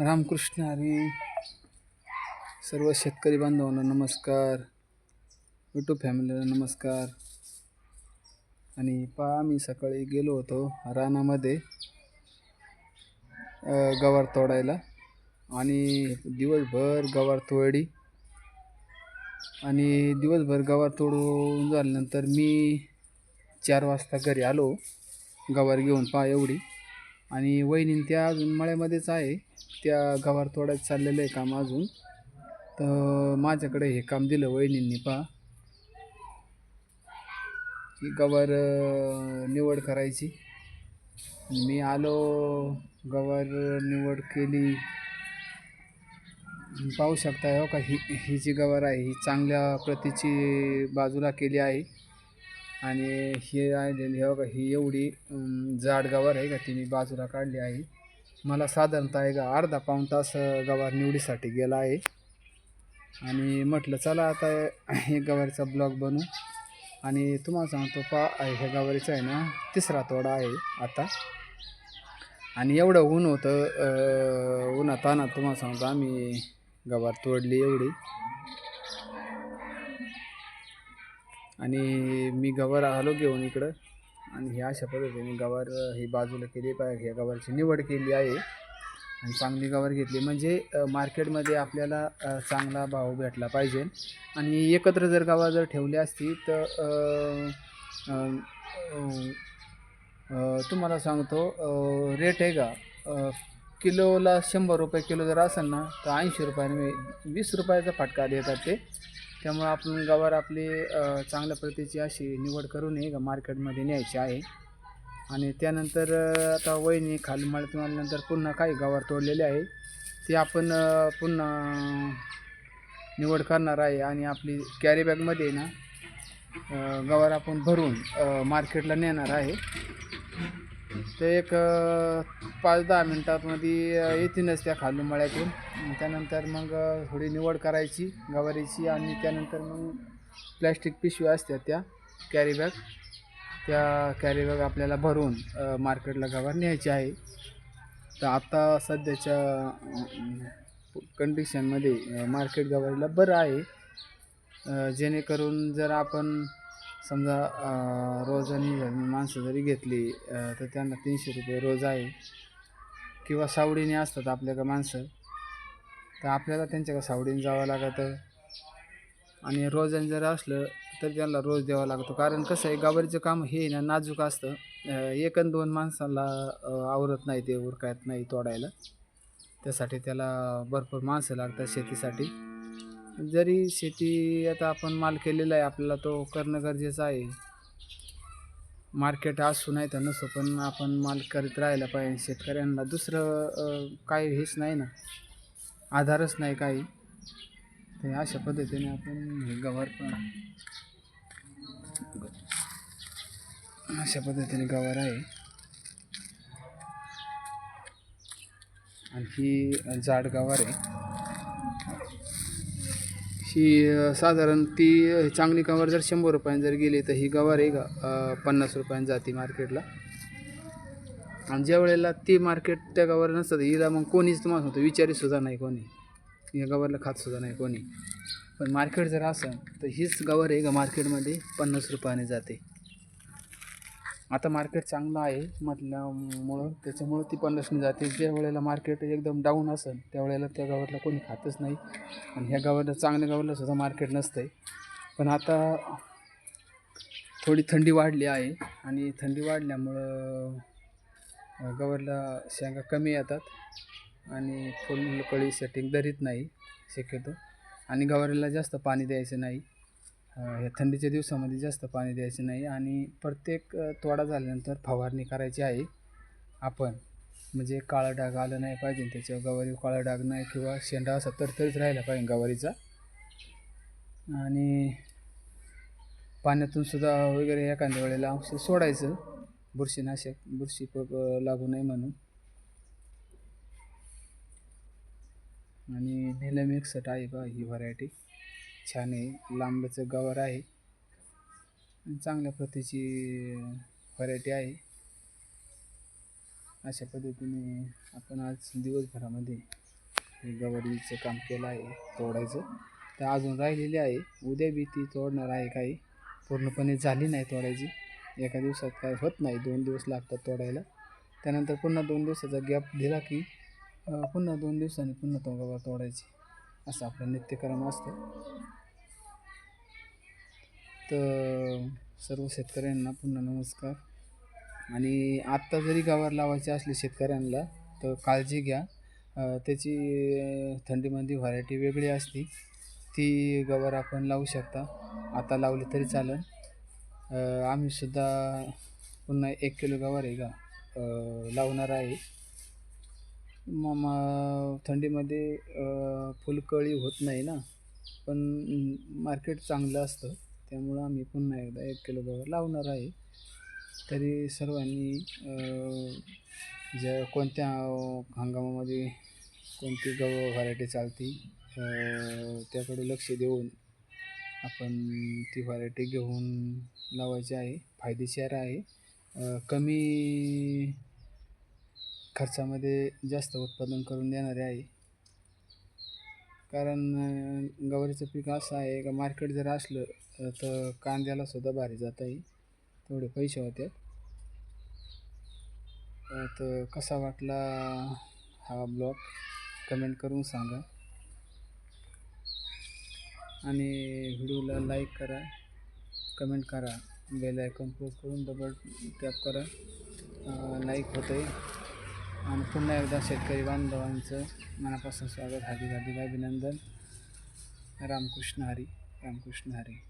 रामकृष्ण हरी. सर्व शेतकरी बांधवांना नमस्कार. यूट्यूब फॅमिलीला नमस्कार. आणि पहा मी सकाळी गेलो होतो रानामध्ये गवार तोडायला. आणि दिवसभर गवार तोडी. आणि दिवसभर गवार तोडून झाल्यानंतर मी चार वाजता घरी आलो. गवार घेऊन पहा एवढी. आणि वहिनी त्या अजून मळ्यामध्येच आहे. त्या गवार तोडायचं चाललेलं आहे काम अजून. तर माझ्याकडे हे काम दिलं वहिनींनी पहा. की गवार निवड करायची. मी आलो गवार निवड केली. पाहू शकता हो का ही ही जी गवार आहे ही चांगल्या प्रतीची बाजूला केली आहे. आणि हे आहे हे का ही एवढी जाड गवार आहे का ती मी बाजूला काढली आहे. मला साधारणतः एक अर्धा पाऊण तास गवार निवडीसाठी गेला आहे. आणि म्हटलं चला आता हे गवारीचा ब्लॉग बनू. आणि तुम्हाला सांगतो पा हे गवारीचा आहे ना तिसरा तोडा आहे आता. आणि एवढं ऊन होतं उन्हाताना तुम्हाला सांगतो आम्ही गवार तोडली एवढी. आणि मी गवार आलो घेऊन इकडं. आणि ह्या अशा पद्धतीने गवार ही बाजूला केली पाहिजे ह्या गवारची निवड केली आहे. आणि चांगली गवार घेतली. म्हणजे मार्केटमध्ये आपल्याला चांगला भाव भेटला पाहिजे. आणि एकत्र जर गवार जर ठेवली असती तर तुम्हाला सांगतो रेट आहे का? किलोला शंभर रुपये किलो जर असेल ना तर ऐंशी रुपयाने वीस रुपयाचा फटका देतात ते. त्यामुळं आपण गवार आपली चांगल्या प्रतीची अशी निवड करू नये मार्केटमध्ये न्यायची आहे. आणि त्यानंतर आता वहिनी खाली मळ्यातून आल्यानंतर पुन्हा काही गवार तोडलेले आहे. ते आपण पुन्हा निवड करणार आहे आणि आपली कॅरीबॅगमध्ये ना गवार आपण भरून मार्केटला नेणार आहे. ते एक पाच दहा मिनटातमध्ये येतीलच त्या खालून मळ्यातून. त्यानंतर मग थोडी निवड करायची गवारीची आणि त्यानंतर मग प्लॅस्टिक पिशव्या असतात त्या कॅरीबॅग त्या कॅरीबॅग आपल्याला भरून मार्केटला गवार न्यायची आहे. तर आता सध्याच्या कंडिशनमध्ये मार्केट गवारीला बरं आहे. जेणेकरून जर आपण समजा रोजानी जर माणसं जरी घेतली तर त्यांना तीनशे रुपये रोज आहे. किंवा सावडीने असतात आपल्याकडं माणसं तर आपल्याला त्यांच्याकडे सावडीने जावं लागतं. आणि रोजाने जर असलं तर त्यांना रोज द्यावा लागतो. कारण कसं आहे गावारीचं काम हे ना नाजूक असतं. एक आणि दोन माणसाला आवरत नाही ते उरकायत नाही तोडायला. त्यासाठी त्याला भरपूर माणसं लागतात शेतीसाठी. जरी शेती आता आपण माल केलेला आहे आपल्याला तो करणं गरजेचं आहे. मार्केट असू नाही तर नसो पण आपण माल करीत राहायला पाहिजे. शेतकऱ्यांना दुसरं काही हेच नाही ना. आधारच नाही काही. ते अशा पद्धतीने आपण हे गवार पण अशा पद्धतीने गवार आहे. आणि ही जाड गवार आहे. ही साधारण ती चांगली गवार जर शंभर रुपयाने जर गेली तर ही गवार आहे का? पन्नास रुपयाने जाते मार्केटला. आणि ज्या वेळेला ती मार्केट त्या गवार नसतात हिला मग कोणीच तुम्हाला सांगतो विचारीसुद्धा नाही कोणी. या गवारला खातसुद्धा नाही कोणी. पण मार्केट जर असेल तर हीच गवार आहे का मार्केटमध्ये? पन्नास रुपयाने जाते. आता मार्केट चांगलं आहे म्हटल्यामुळं त्याच्यामुळं ती पन्नासने जाते. ज्या वेळेला मार्केट एकदम डाऊन असेल त्यावेळेला त्या गावातला कोणी खातच नाही. आणि ह्या गावाला चांगल्या गावाला सुद्धा मार्केट नसतं आहे पण आता थोडी थंडी वाढली आहे. आणि थंडी वाढल्यामुळं गवरला गवारला शेंगा कमी येतात. आणि फुल कळी सेटिंग धरीत नाही शक्यतो. आणि गवारीला जास्त पाणी द्यायचं नाही. ह्या थंडीच्या दिवसामध्ये जास्त पाणी द्यायचं नाही आणि प्रत्येक तोडा झाल्यानंतर फवारणी करायची आहे. आपण म्हणजे काळा डाग आलं नाही पाहिजे त्याच्यावर गवारी काळा डाग नाही किंवा शेंडा असा तरतरीत राहिला पाहिजे गवारीचा. आणि पाण्यातून सुद्धा वगैरे एखाद्या वेळेला औषध सोडायचं. बुरशीनाशक बुरशी लागू नये म्हणून. आणि निलम एकसट आहे बा ही व्हरायटी छान आहे लांबचं गवार आहे. चांगल्या प्रतीची व्हरायटी आहे. अशा पद्धतीने आपण आज दिवसभरामध्ये गवारीचं काम केलं आहे तोडायचं. तर अजून राहिलेली आहे. उद्या बी ती तोडणार आहे काही. पूर्णपणे झाली नाही तोडायची. एका दिवसात काय होत नाही. दोन दिवस लागतात तोडायला. त्यानंतर पुन्हा दोन दिवसाचा गॅप दिला की पुन्हा दोन दिवसांनी पुन्हा तो गवार तोडायची. असं आपलं नित्यक्रम असतं. तर सर्व शेतकऱ्यांना पुन्हा नमस्कार. आणि आत्ता जरी गावावर लावायचे असले शेतकऱ्यांना तर काळजी घ्या. त्याची थंडीमध्ये व्हरायटी वेगळी असते. ती गवार आपण लावू शकता. आता लावली तरी चालेल. आम्हीसुद्धा पुन्हा एक किलो गवार आहे का लावणार आहे. मग थंडीमध्ये फुलकळी होत नाही ना पण मार्केट चांगलं असतं. त्यामुळं आम्ही पुन्हा एकदा एक किलो गवार लावणार आहे. तरी सर्वांनी ज्या कोणत्या हंगामामध्ये कोणती गव व्हरायटी चालती त्याकडे लक्ष देऊन आपण ती व्हरायटी घेऊन लावायची आहे. फायदेशीर आहे. कमी खर्चामध्ये जास्त उत्पादन करून देणारे आहे. कारण गवारीचं पीक असं आहे का मार्केट जर असलं तर कांद्याला सुद्धा भारी जात आहे. तेवढे पैसे होते. तर कसा वाटला हा ब्लॉग कमेंट करून सांगा. आणि व्हिडिओला लाईक करा. कमेंट करा. बेल आयकॉन प्रेस करून डबल टॅप करा. लाईक होतं आहे आणि पुन्हा एकदा शेतकरी बांधवांचं मनापासून स्वागत हार्दिक हार्दिक अभिनंदन. रामकृष्ण हरी रामकृष्ण हरी.